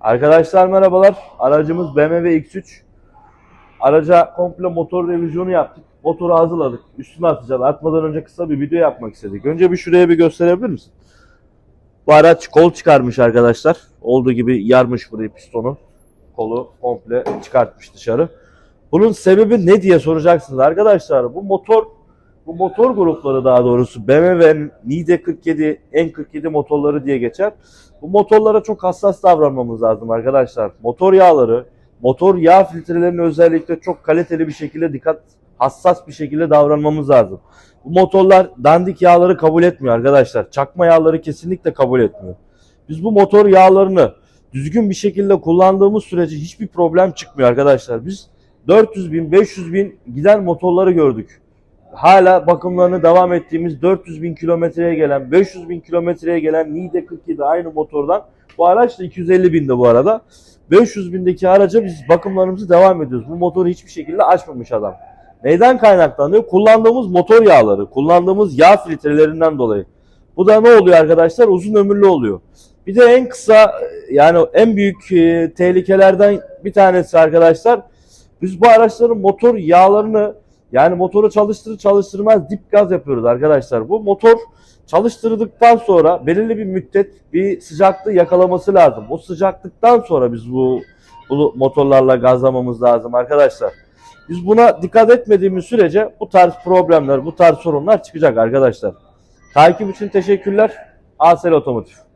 Arkadaşlar merhabalar. Aracımız BMW X3. Araca komple motor revizyonu yaptık. Motoru hazırladık. Üstüne atacağız. Atmadan önce kısa bir video yapmak istedik. Önce bir şuraya bir gösterebilir misin? Bu araç kol çıkarmış arkadaşlar. Olduğu gibi yarmış burayı pistonu. Kolu komple çıkartmış dışarı. Bunun sebebi ne diye soracaksınız arkadaşlar. Bu motor bu motor grupları daha doğrusu BMW'nin Nide 47, N47 motorları diye geçer. Bu motorlara çok hassas davranmamız lazım arkadaşlar. Motor yağları, motor yağ filtrelerine özellikle çok kaliteli bir şekilde dikkat, hassas bir şekilde davranmamız lazım. Bu motorlar dandik yağları kabul etmiyor arkadaşlar. Çakma yağları kesinlikle kabul etmiyor. Biz bu motor yağlarını düzgün bir şekilde kullandığımız sürece hiçbir problem çıkmıyor arkadaşlar. Biz 400 bin, 500 bin giden motorları gördük. Hala bakımlarını devam ettiğimiz 400 bin kilometreye gelen, 500 bin kilometreye gelen Nide 47 aynı motordan. Bu araç da 250 binde bu arada. 500 bindeki araca biz bakımlarımızı devam ediyoruz. Bu motoru hiçbir şekilde açmamış adam. Neyden kaynaklanıyor? Kullandığımız motor yağları, kullandığımız yağ filtrelerinden dolayı. Bu da ne oluyor arkadaşlar? Uzun ömürlü oluyor. Bir de en kısa yani en büyük e, tehlikelerden bir tanesi arkadaşlar. Biz bu araçların motor yağlarını yani motoru çalıştırır çalıştırmaz dip gaz yapıyoruz arkadaşlar. Bu motor çalıştırdıktan sonra belirli bir müddet bir sıcaklığı yakalaması lazım. O sıcaklıktan sonra biz bu, bu motorlarla gazlamamız lazım arkadaşlar. Biz buna dikkat etmediğimiz sürece bu tarz problemler, bu tarz sorunlar çıkacak arkadaşlar. Takip için teşekkürler. Asel Otomotiv.